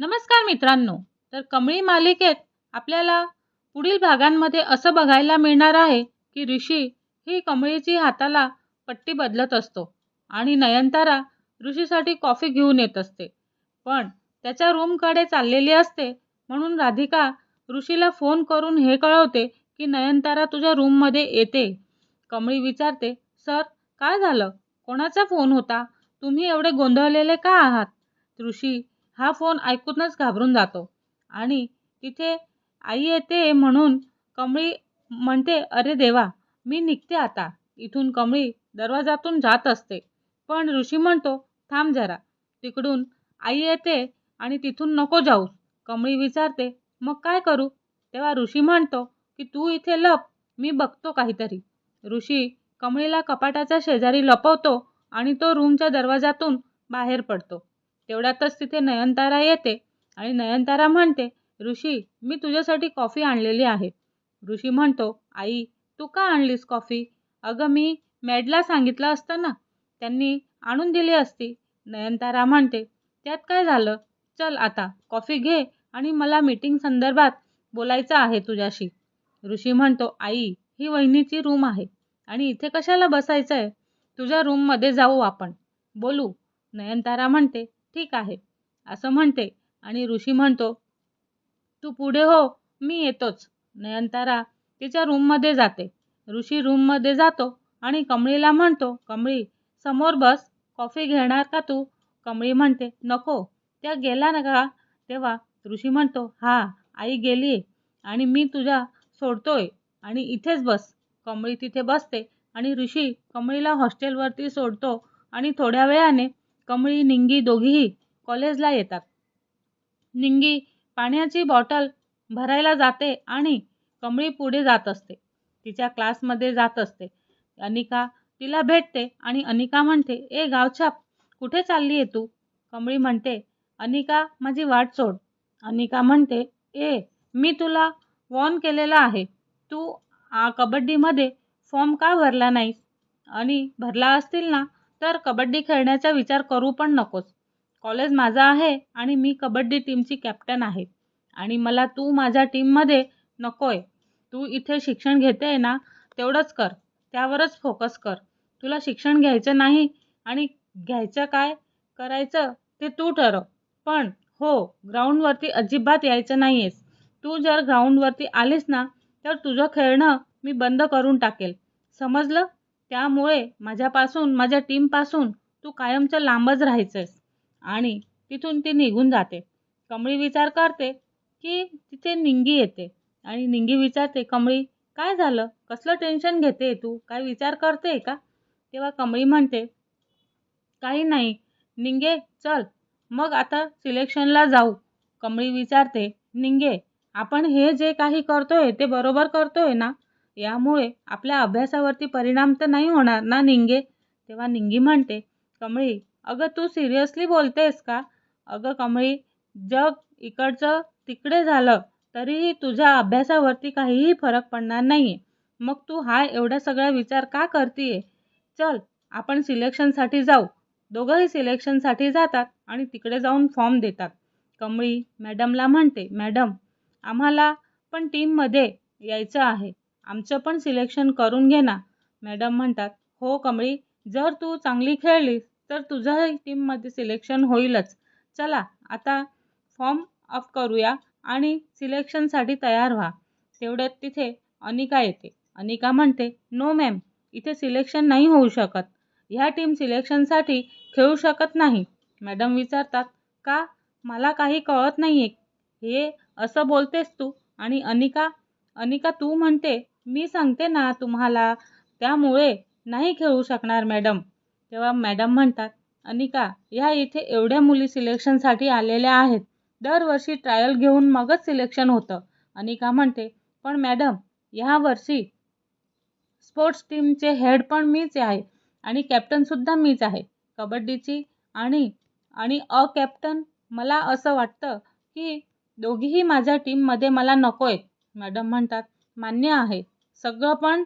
नमस्कार मित्रांनो. तर कमळी मालिकेत आपल्याला पुढील भागांमध्ये असं बघायला मिळणार आहे की ऋषी ही कमळीची हाताला पट्टी बदलत असतो आणि नयनतारा ऋषीसाठी कॉफी घेऊन येत असते. पण त्याच्या रूमकडे चाललेली असते म्हणून राधिका ऋषीला फोन करून हे कळवते की नयनतारा तुझ्या रूममध्ये येते. कमळी विचारते सर काय झालं? कोणाचा फोन होता? तुम्ही एवढे गोंधळलेले का आहात? ऋषी हा फोन ऐकूनच घाबरून जातो. आणि तिथे आई येते म्हणून कमळी म्हणते अरे देवा मी निघते आता. इथून कमळी दरवाजातून जात असते. पण ऋषी म्हणतो थांब जरा. तिकडून आई येते आणि तिथून नको जाऊ कमळी विचारते मग काय करू? तेव्हा ऋषी म्हणतो की तू इथे लप. मी बघतो काहीतरी. ऋषी कमळीला कपाटाच्या शेजारी लपवतो आणि तो रूमच्या दरवाजातून बाहेर पडतो. तेवढ्यातच तिथे नयनतारा येते आणि नयनतारा म्हणते ऋषी मी तुझ्यासाठी कॉफी आणलेली आहे. ऋषी म्हणतो आई तू का आणलीस कॉफी? अगं मी मॅडला सांगितलं असतं ना त्यांनी आणून दिली असती. नयनतारा म्हणते त्यात काय झालं? चल आता कॉफी घे आणि मला मीटिंग संदर्भात बोलायचं आहे तुझ्याशी. ऋषी म्हणतो आई ही वहिनीची रूम आहे आणि इथे कशाला बसायचं आहे तुझ्या रूममध्ये जाऊ आपण. बोलू. नयनतारा म्हणते ठीक आहे. असं म्हणते आणि ऋषी म्हणतो तू पुढे हो मी येतोच. नयनतारा तिच्या रूममध्ये जाते. ऋषी रूममध्ये जातो आणि कमळीला म्हणतो कमळी समोर बस कॉफी घेणार का तू? कमळी म्हणते नको त्या गेला ना का? तेव्हा ऋषी म्हणतो हा आई गेली आणि मी तुझ्या सोडतोय आणि इथेच बस. कमळी तिथे बसते आणि ऋषी कमळीला हॉस्टेलवरती सोडतो आणि थोड्या वेळाने कमळी निंगी दोघीही कॉलेजला येतात. निंगी पाण्याची बॉटल भरायला जाते आणि कमळी पुढे जात असते. तिच्या क्लासमध्ये जात असते. अनिका तिला भेटते आणि अनिका म्हणते ए गावछाप कुठे चालली आहे तू? कमळी म्हणते अनिका माझी वाट सोड. अनिका म्हणते ए मी तुला वॉर्न केलेलं आहे. तू आ कबड्डीमध्ये फॉर्म का भरला नाहीस? आणि भरला असतील ना तर कबड्डी खेळण्याचा विचार करू पण नकोस. कॉलेज माझं आहे आणि मी कबड्डी टीमची कॅप्टन आहे. आणि मला तू माझ्या टीममध्ये नको आहे तू इथे शिक्षण घेते ना तेवढंच कर. त्यावरच फोकस कर. तुला शिक्षण घ्यायचं नाही आणि घ्यायचं काय? करायचं ते तू ठरव. पण हो ग्राउंडवरती अजिबात यायचं नाही आहेस तू जर ग्राउंडवरती आलीस ना तर तुझं खेळणं मी बंद करून टाकेल. समजलं? त्यामुळे माझ्यापासून माझ्या टीमपासून तू कायमचं लांबच राहायचं आहेस आणि तिथून ती निघून जाते. कमळी विचार करते की तिथे निंगी येते. आणि निंगी विचारते कमळी काय झालं? कसलं टेन्शन घेते तू? काय विचार करते का? तेव्हा कमळी म्हणते काही नाही. निंगे चल. मग आता सिलेक्शनला जाऊ. कमळी विचारते निंगे आपण हे जे काही करतोय ते बरोबर करतोय ना? यामुळे आपल्या अभ्यासावरती परिणाम तर नाही होणार ना निंगे? तेव्हा निंगी म्हणते कमळी अगं तू सिरियसली बोलतेस का? अगं कमळी जग इकडचं तिकडे झालं तरीही तुझ्या अभ्यासावरती काहीही फरक पडणार नाही आहे मग तू हा एवढा सगळा विचार का करतीये? चल आपण सिलेक्शनसाठी जाऊ. दोघंही सिलेक्शनसाठी जातात आणि तिकडे जाऊन फॉर्म देतात. कमळी मॅडमला म्हणते मॅडम आम्हाला पण टीममध्ये यायचं आहे. आमचं पण सिलेक्शन करून घे ना. मॅडम म्हणतात हो कमळी जर तू चांगली खेळलीस तर तुझंही टीममध्ये सिलेक्शन होईलच. चला आता फॉर्म अप करूया आणि सिलेक्शनसाठी तयार व्हा. तेवढ्यात तिथे अनिका येते. अनिका म्हणते नो मॅम इथे सिलेक्शन नाही होऊ शकत. ह्या टीम सिलेक्शनसाठी खेळू शकत नाही. मॅडम विचारतात का? मला काही कळत नाही आहे हे असं बोलतेस तू? आणि अनिका अनिका तू म्हणते मी सांगते ना तुम्हाला त्यामुळे नाही खेळू शकणार मॅडम. तेव्हा मॅडम म्हणतात अनिका ह्या इथे एवढ्या मुली सिलेक्शनसाठी आलेल्या आहेत. दरवर्षी ट्रायल घेऊन मगच सिलेक्शन होतं. अनिका म्हणते पण मॅडम ह्या वर्षी स्पोर्ट्स टीमचे हेड पण मीच आहे आणि कॅप्टनसुद्धा मीच आहे. कबड्डीची आणि आणि अ कॅप्टन मला असं वाटतं की दोघीही माझ्या टीममध्ये मला नको आहेत मॅडम म्हणतात मान्य आहे. सगळं पण.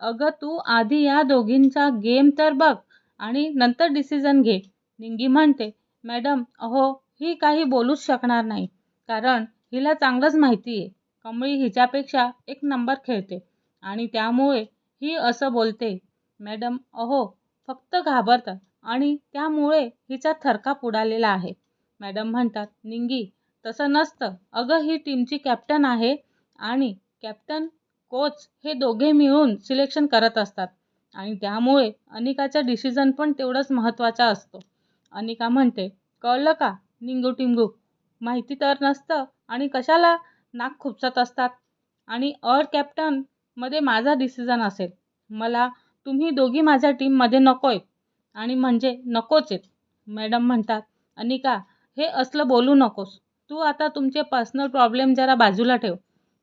अगं तू आधी या दोघींचा गेम तर बघ आणि नंतर डिसिजन घे. निंगी म्हणते मॅडम अहो ही काही बोलूच शकणार नाही. कारण हिला चांगलंच माहिती आहे. कमळी हिच्यापेक्षा एक नंबर खेळते आणि त्यामुळे ही असं बोलते. मॅडम अहो फक्त घाबरतात आणि त्यामुळे हिचा थरका पुडालेला आहे. मॅडम म्हणतात निंगी तसं नसतं. अगं ही टीमची कॅप्टन आहे आणि कॅप्टन कोच हे दोघे मिळून सिलेक्शन करत असतात. आणि त्यामुळे अनिकाचा डिसिजन पण तेवढंच महत्त्वाचा असतो. अनिका म्हणते कळलं का? निंगू टिंगू माहिती तर नसतं. आणि कशाला नाक खुपसत असतात? आणि अर कॅप्टनमध्ये माझा डिसिजन असेल. मला तुम्ही दोघी माझ्या टीममध्ये नको आणि म्हणजे नकोच आहेत मॅडम म्हणतात अनिका हे असलं बोलू नकोस. तू आता तुमचे पर्सनल प्रॉब्लेम जरा बाजूला ठेव.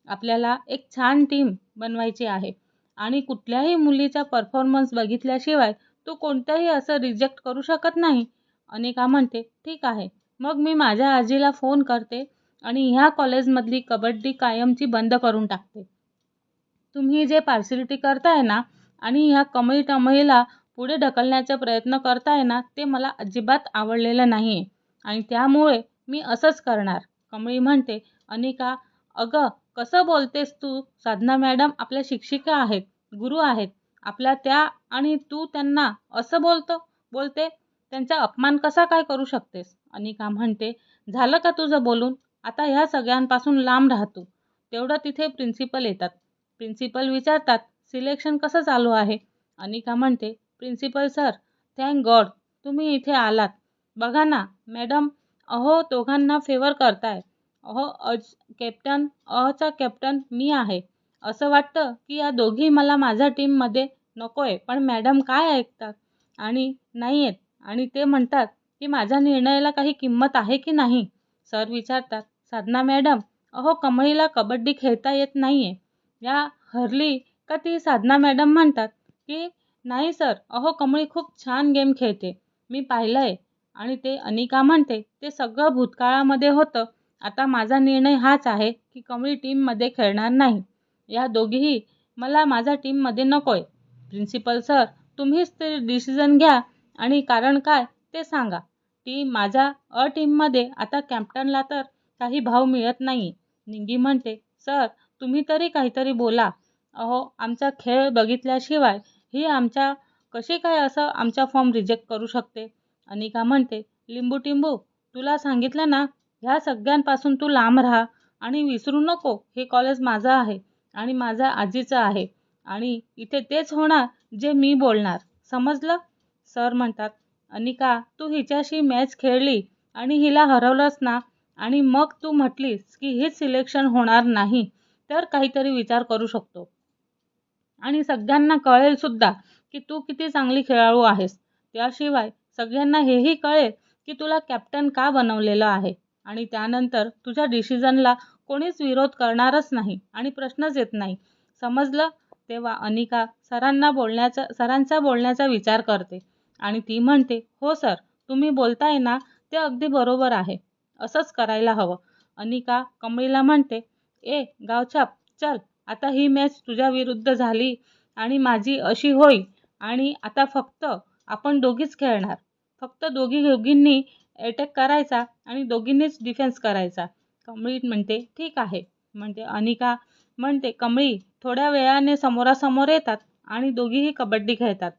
आपल्याला एक छान टीम बनवायची आहे. आणि कुठल्याही मुलीचा परफॉर्मन्स बघितल्याशिवाय तो कोणत्याही असं रिजेक्ट करू शकत नाही. अनिका म्हणते ठीक आहे. मग मी माझ्या आजीला फोन करते आणि ह्या कॉलेजमधली कबड्डी कायमची बंद करून टाकते. तुम्ही जे पार्सिलिटी करताय ना आणि ह्या कमळी टमळीला पुढे ढकलण्याचा प्रयत्न करताय ना ते मला अजिबात आवडलेलं नाही आहे आणि त्यामुळे मी असंच करणार. कमळी म्हणते अनिका अगं कसं बोलतेस तू? साधना मॅडम आपल्या शिक्षिका आहेत गुरु आहेत. आपल्या त्या आणि तू त्यांना असं बोलतो बोलते त्यांचा अपमान कसा काय करू शकतेस? अनिका म्हणते झालं का तुझं बोलून? आता ह्या सगळ्यांपासून लांब राहतो तेवढं तिथे प्रिन्सिपल येतात. प्रिन्सिपल विचारतात सिलेक्शन कसं चालू आहे? अनिका म्हणते प्रिन्सिपल सर थँक गॉड तुम्ही इथे आलात. बघा ना मॅडम अहो दोघांना फेवर करताय. अहो अज कॅप्टन अचा कॅप्टन मी आहे. असं वाटतं की या दोघी मला माझ्या टीममध्ये नको आहे पण मॅडम काय ऐकतात? आणि नाही आहेत आणि ते म्हणतात की माझ्या निर्णयाला काही किंमत आहे की नाही? सर विचारतात साधना मॅडम अहो कमळीला कबड्डी खेळता येत नाही आहे या हरली का ती साधना मॅडम म्हणतात की नाही सर अहो कमळी खूप छान गेम खेळते. मी पाहिलं आहे आणि ते अनिका म्हणते ते सगळं भूतकाळामध्ये होतं. आता माझा निर्णय हाच आहे की कमळी टीममध्ये खेळणार नाही. या दोघीही मला माझ्या टीममध्ये नको आहे प्रिन्सिपल सर तुम्हीच ते डिसिजन घ्या आणि कारण काय ते सांगा. टीम माझ्या अ टीममध्ये आता कॅप्टनला तर काही भाव मिळत नाही निंगी म्हणते सर तुम्ही तरी काहीतरी बोला. अहो आमचा खेळ बघितल्याशिवाय ही आमच्या कशी काय असं आमचा फॉर्म रिजेक्ट करू शकते? अनिका म्हणते लिंबू टिंबू तुला सांगितलं ना ह्या सगळ्यांपासून तू लांब राहा आणि विसरू नको. हे कॉलेज माझं आहे आणि माझ्या आजीचं आहे. आणि इथे तेच होणार जे मी बोलणार. समजलं? सर म्हणतात अनिका तू हिच्याशी मॅच खेळली आणि हिला हरवलंस ना आणि मग तू म्हटलीस की हेच सिलेक्शन होणार नाही तर काहीतरी विचार करू शकतो. आणि सगळ्यांना कळेल सुद्धा की तू किती चांगली खेळाडू आहेस. त्याशिवाय सगळ्यांना हेही कळेल की तुला कॅप्टन का बनवलेलं आहे. आणि त्यानंतर तुझ्या डिसिजनला कोणीच विरोध करणारच नाही आणि प्रश्नच येत नाही. समजलं? तेव्हा अनिका सरांना बोलण्याचा सरांचा बोलण्याचा विचार करते आणि ती म्हणते हो सर तुम्ही बोलताय ना ते अगदी बरोबर आहे. असंच करायला हवं. अनिका कमळीला म्हणते ए गावछाप चल आता ही मॅच तुझ्या विरुद्ध झाली आणि माझी अशी होईल आणि आता फक्त आपण दोघीच खेळणार. फक्त दोघी दोघींनी अटॅक करायचा आणि दोघींनीच डिफेन्स करायचा. कमळी म्हणते ठीक आहे. म्हणते अनिका म्हणते कमळी थोड्या वेळाने समोरासमोर येतात आणि दोघीही कबड्डी खेळतात.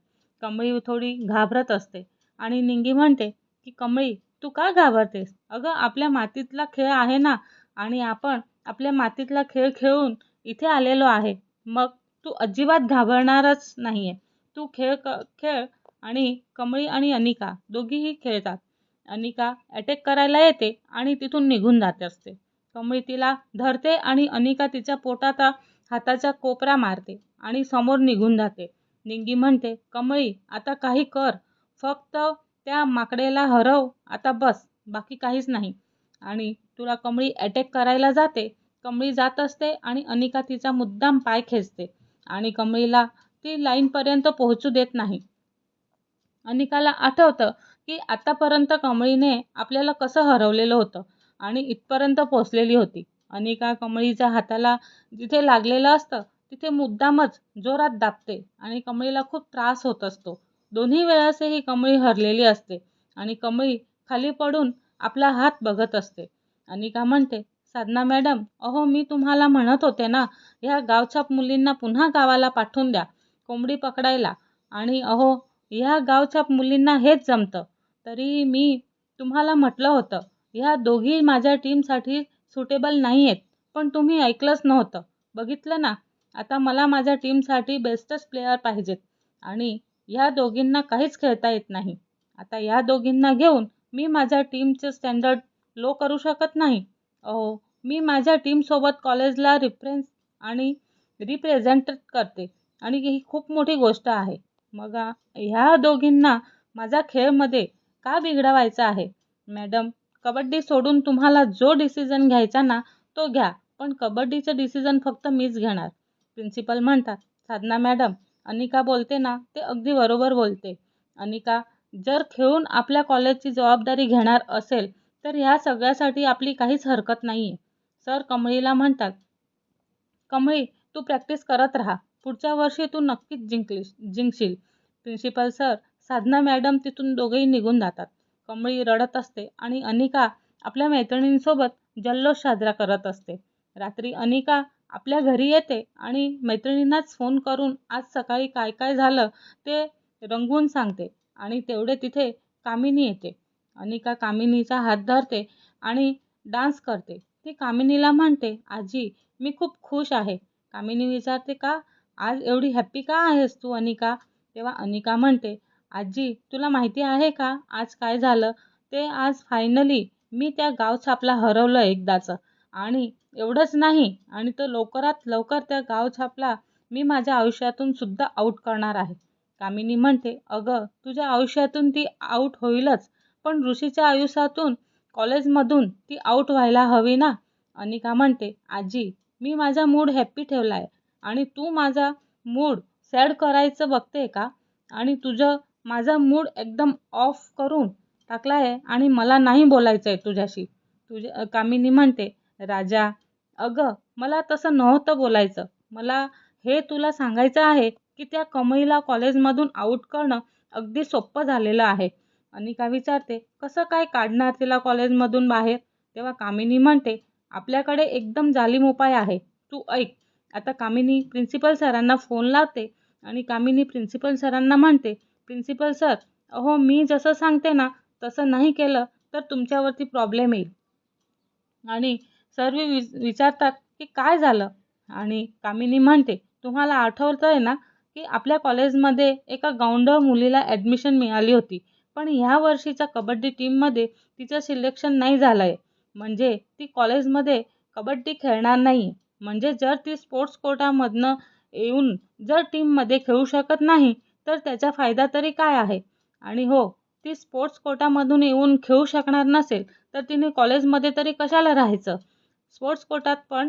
कमळी थोडी घाबरत असते आणि निंगी म्हणते की कमळी तू का घाबरतेस? अगं आपल्या मातीतला खेळ आहे ना आणि आपण आपल्या मातीतला खेळ खेळून इथे आलेलो आहे. मग तू अजिबात घाबरणारच नाही आहे तू खेळ क खेळ आणि कमळी आणि अनिका दोघीही खेळतात. अनिका अटॅक करायला येते आणि तिथून निघून जात असते. कमळी तिला धरते आणि अनिका तिच्या पोटाचा हाताचा कोपरा मारते आणि समोर निघून जाते. निंगी म्हणते कमळी आता काही कर. फक्त त्या माकडेला हरव. आता बस बाकी काहीच नाही. आणि तुला कमळी अटॅक करायला जाते. कमळी जात असते आणि अनिका तिचा मुद्दाम पाय खेचते आणि कमळीला ती लाईनपर्यंत पोहोचू देत नाही. अनिकाला आठवतं की आतापर्यंत कमळीने आपल्याला कसं हरवलेलं होतं आणि इथपर्यंत पोचलेली होती. अनिका कमळीच्या हाताला जिथे लागलेलं असतं तिथे मुद्दामच जोरात दाबते आणि कमळीला खूप त्रास होत असतो. दोन्ही वेळेसही कमळी हरलेली असते आणि कमळी खाली पडून आपला हात बघत असते. अनिका म्हणते साधना मॅडम अहो मी तुम्हाला म्हणत होते ना ह्या गावछाप मुलींना पुन्हा गावाला पाठवून द्या कोंबडी पकडायला. आणि अहो ह्या गावछाप मुलींना हेच जमतं. तरी मी तुम्हाला म्हटलं होतं ह्या दोघी माझ्या टीमसाठी सुटेबल नाही आहेत पण तुम्ही ऐकलंच नव्हतं. बघितलं ना आता मला माझ्या टीमसाठी बेस्टच प्लेयर पाहिजेत आणि ह्या दोघींना काहीच खेळता येत नाही. आता ह्या दोघींना घेऊन मी माझ्या टीमचं स्टँडर्ड लो करू शकत नाही. अहो मी माझ्या टीमसोबत कॉलेजला रिफ्रेन्स आणि रिप्रेझेंट करते आणि ही खूप मोठी गोष्ट आहे. मग ह्या दोघींना माझा खेळमध्ये का बिघडवायचा आहे? मॅडम कबड्डी सोडून तुम्हाला जो डिसिजन घ्यायचा ना तो घ्या. पण कबड्डीचं डिसिजन फक्त मीच घेणार. प्रिन्सिपल म्हणतात साधना मॅडम अनिका बोलते ना ते अगदी बरोबर बोलते. अनिका जर खेळून आपल्या कॉलेजची जबाबदारी घेणार असेल तर ह्या सगळ्यासाठी आपली काहीच हरकत नाही आहे सर कमळीला म्हणतात कमळी तू प्रॅक्टिस करत राहा. पुढच्या वर्षी तू नक्कीच जिंकलीस जिंकशील. प्रिन्सिपल सर साधना मॅडम तिथून दोघेही निघून जातात. कमळी रडत असते आणि अनिका आपल्या मैत्रिणींसोबत जल्लोष साजरा करत असते. रात्री अनिका आपल्या घरी येते आणि मैत्रिणींनाच फोन करून आज सकाळी काय काय झालं ते रंगवून सांगते आणि तेवढे तिथे कामिनी येते. अनिका कामिनीचा हात धरते आणि डान्स करते. ती कामिनीला म्हणते आजी मी खूप खुश आहे. कामिनी विचारते का? आज एवढी हॅप्पी का आहेस तू अनिका? तेव्हा अनिका म्हणते आजी तुला माहिती आहे का? आज काय झालं? ते आज फायनली मी त्या गाव छापला हरवलं एकदाचं. आणि एवढंच नाही आणि तो लवकरात लवकर त्या गाव छापला मी माझ्या आयुष्यातून सुद्धा आऊट करणार आहे. कामिनी म्हणते अगं तुझ्या आयुष्यातून ती आऊट होईलच पण ऋषीच्या आयुष्यातून कॉलेजमधून ती आऊट व्हायला हवी ना? अनिका म्हणते आजी मी माझा मूड हॅप्पी ठेवला आहे आणि तू माझा मूड सॅड करायचं बघते का? आणि तुझं माझा मूड एकदम ऑफ करून टाकला आहे आणि मला नाही बोलायचं आहे तुझ्याशी. तुझ्या कामिनी म्हणते राजा अगं मला तसं नव्हतं बोलायचं. मला हे तुला सांगायचं आहे की त्या कमईला कॉलेजमधून आऊट करणं अगदी सोपं झालेलं आहे. अनिका विचारते कसं काय काढणार तिला कॉलेजमधून बाहेर? तेव्हा कामिनी म्हणते आपल्याकडे एकदम जालीम उपाय आहे. तू ऐक. आता कामिनी प्रिन्सिपल सरांना फोन लावते आणि कामिनी प्रिन्सिपल सरांना म्हणते प्रिन्सिपल सर अहो मी जसं सांगते ना तसं नाही केलं तर तुमच्यावरती प्रॉब्लेम येईल. आणि सर्व वि विचारतात की काय झालं? आणि कामिनी म्हणते तुम्हाला आठवतं आहे ना की आपल्या कॉलेजमध्ये एका गौंडळ मुलीला ॲडमिशन मिळाली होती पण ह्या वर्षीच्या कबड्डी टीममध्ये तिचं सिलेक्शन नाही झालं आहे म्हणजे ती कॉलेजमध्ये कबड्डी खेळणार नाही. म्हणजे जर ती स्पोर्ट्स कोटामधनं येऊन जर टीममध्ये खेळू शकत नाही तर त्याचा फायदा तरी काय आहे? आणि हो ती स्पोर्ट्स कोटामधून येऊन खेळू शकणार नसेल तर तिने कॉलेजमध्ये तरी कशाला राहायचं? स्पोर्ट्स कोटात पण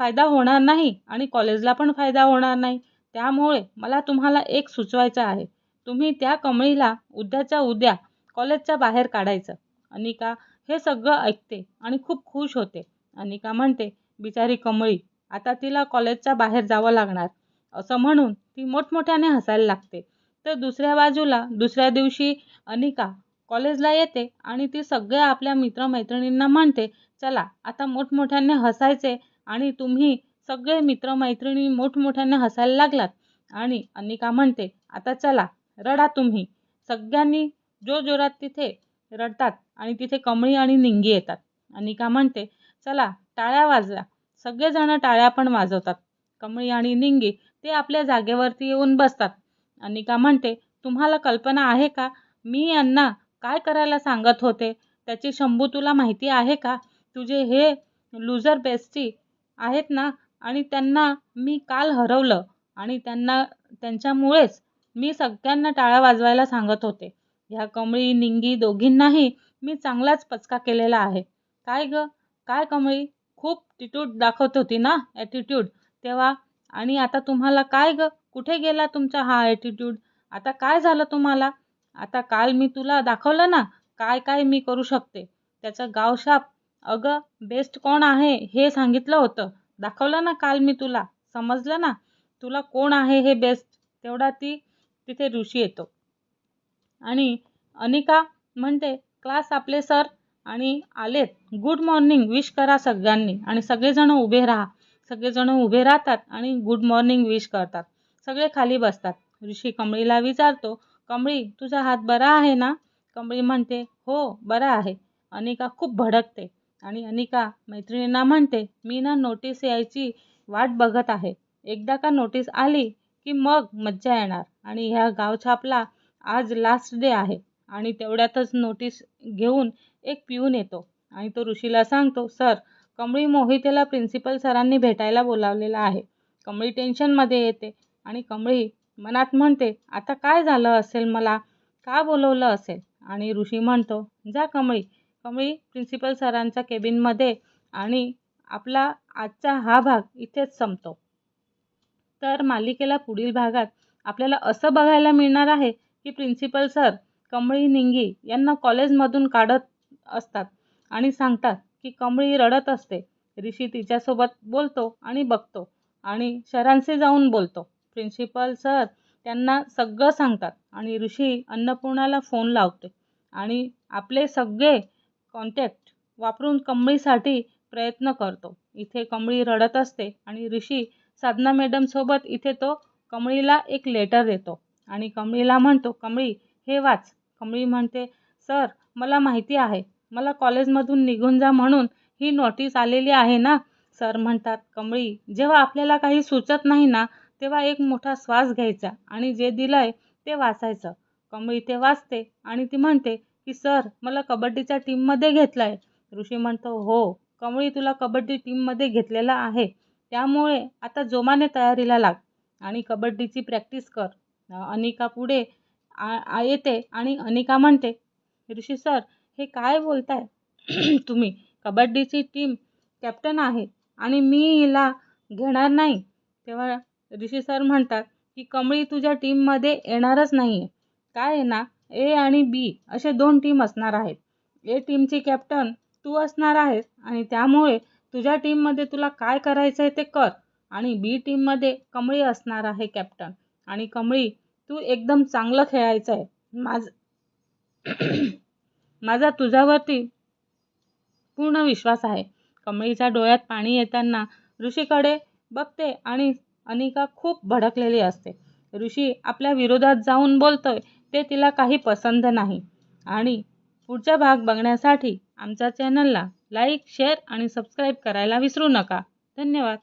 फायदा होणार नाही आणि कॉलेजला पण फायदा होणार नाही. त्यामुळे मला तुम्हाला एक सुचवायचं आहे. तुम्ही त्या कमळीला उद्याच्या उद्या कॉलेजच्या बाहेर काढायचं. अनिका हे सगळं ऐकते आणि खूप खुश होते. अनिका म्हणते बिचारी कमळी आता तिला कॉलेजच्या बाहेर जावं लागणार. असं म्हणून ती मोठमोठ्याने हसायला लागते. तर दुसऱ्या बाजूला दुसऱ्या दिवशी अनिका कॉलेजला येते आणि ती सगळ्या आपल्या मित्रमैत्रिणींना म्हणते चला आता मोठमोठ्याने हसायचे आणि तुम्ही सगळे मित्रमैत्रिणी मोठमोठ्याने हसायला लागलात. आणि अनिका म्हणते आता चला रडा तुम्ही. सगळ्यांनी जो जोरात तिथे रडतात आणि तिथे कमळी आणि निंगी येतात. अनिका म्हणते चला टाळ्या वाजवा. सगळेजण टाळ्या पण वाजवतात. कमळी आणि निंगी ते आपल्या जागेवरती येऊन बसतात. अनिका म्हणते तुम्हाला कल्पना आहे का? मी यांना काय करायला सांगत होते? त्याची शंभू तुला माहिती आहे का? तुझे हे लुजर बेस्टी आहेत ना? आणि त्यांना मी काल हरवलं आणि त्यांना त्यांच्यामुळेच मी सगळ्यांना टाळ्या वाजवायला सांगत होते. ह्या कमळी निंगी दोघींनाही मी चांगलाच पचका केलेला आहे. काय ग? काय कमळी? खूप टिट्यूड दाखवत होती ना? ॲटिट्यूड तेव्हा आणि आता तुम्हाला काय ग? कुठे गेला तुमचा हा ॲटिट्यूड आता काय झालं तुम्हाला? आता काल मी तुला दाखवलं ना काय काय मी करू शकते. त्याचं गावशाप अगं बेस्ट कोण आहे हे सांगितलं होतं. दाखवलं ना काल मी तुला. समजलं ना? तुला कोण आहे हे बेस्ट तेवढा ती तिथे ऋषी येतो. आणि अनिका म्हणते क्लास आपले सर. आणि आलेत. Good morning. विश करा सगळ्यांनी. आणि सगळेजण उभे राहा. सगळेजण उभे राहतात आणि गुड मॉर्निंग विश करतात. सगळे खाली बसतात. ऋषी कमळीला विचारतो कमळी तुझा हात बरा आहे ना? कमळी म्हणते हो बरा आहे. अनिका खूप भडकते आणि अनिका मैत्रिणींना म्हणते मी ना नोटीस यायची वाट बघत आहे. एकदा का नोटीस आली की मग मज्जा येणार आणि ह्या गाव छापला आज लास्ट डे आहे. आणि तेवढ्यातच नोटीस घेऊन एक पिऊन येतो आणि तो ऋषीला सांगतो सर कमळी मोहितेला प्रिन्सिपल सरांनी भेटायला बोलावलेलं आहे. कमळी टेन्शनमध्ये येते आणि कमळी मनात म्हणते आता काय झालं असेल मला? का बोलवलं असेल? आणि ऋषी म्हणतो जा कमळी. कमळी प्रिन्सिपल सरांच्या केबिनमध्ये आणि आपला आजचा हा भाग इथेच संपतो. तर मालिकेला पुढील भागात आपल्याला असं बघायला मिळणार आहे की प्रिन्सिपल सर कमळी निंगी यांना कॉलेजमधून काढत असतात आणि सांगतात की कमळी रडत असते. ऋषी तिच्यासोबत बोलतो आणि बघतो आणि शरांशी जाऊन बोलतो. प्रिन्सिपल सर त्यांना सगळं सांगतात आणि ऋषी अन्नपूर्णाला फोन लावते आणि आपले सगळे कॉन्टॅक्ट वापरून कमळीसाठी प्रयत्न करतो. इथे कमळी रडत असते आणि ऋषी साधना मॅडमसोबत इथे तो कमळीला एक लेटर देतो आणि कमळीला म्हणतो कमळी हे वाच. कमळी म्हणते सर मला माहिती आहे मला कॉलेजमधून निघून जा म्हणून ही नोटीस आलेली आहे ना? सर म्हणतात कमळी जेव्हा आपल्याला काही सुचत नाही ना तेव्हा एक मोठा श्वास घ्यायचा आणि जे दिलंय ते वाचायचं. कमळी ते वाचते आणि ती म्हणते की सर मला कबड्डीच्या टीममध्ये घेतलं आहे ऋषी म्हणतो हो कमळी तुला कबड्डी टीममध्ये घेतलेला आहे. त्यामुळे आता जोमाने तयारीला लाग आणि कबड्डीची प्रॅक्टिस कर. अनिका पुढे आ येते आणि अनिका म्हणते ऋषी सर हे काय बोलताय? तुम्ही कबड्डीची टीम कॅप्टन आहे आणि मी हिला घेणार नाही. तेव्हा ऋषी सर म्हणतात की कमळी तुझ्या टीममध्ये येणारच नाही आहे काय आहे ना? ए आणि बी असे दोन टीम असणार आहेत. ए टीमची कॅप्टन तू असणार आहेस आणि त्यामुळे तुझ्या टीममध्ये तुला काय करायचं आहे ते कर. आणि बी टीममध्ये कमळी असणार आहे कॅप्टन आणि कमळी तू एकदम चांगलं खेळायचं आहे माझ माझा तुझ्यावरती पूर्ण विश्वास आहे. कमळीच्या डोळ्यात पाणी येताना ऋषीकडे बघते आणि अनिका खूप भडकलेली असते. ऋषी आपल्या विरोधात जाऊन बोलतोय ते तिला काही पसंत नाही. आणि पुढचा भाग बघण्यासाठी आमच्या चॅनलला लाईक शेअर आणि सबस्क्राईब करायला विसरू नका. धन्यवाद.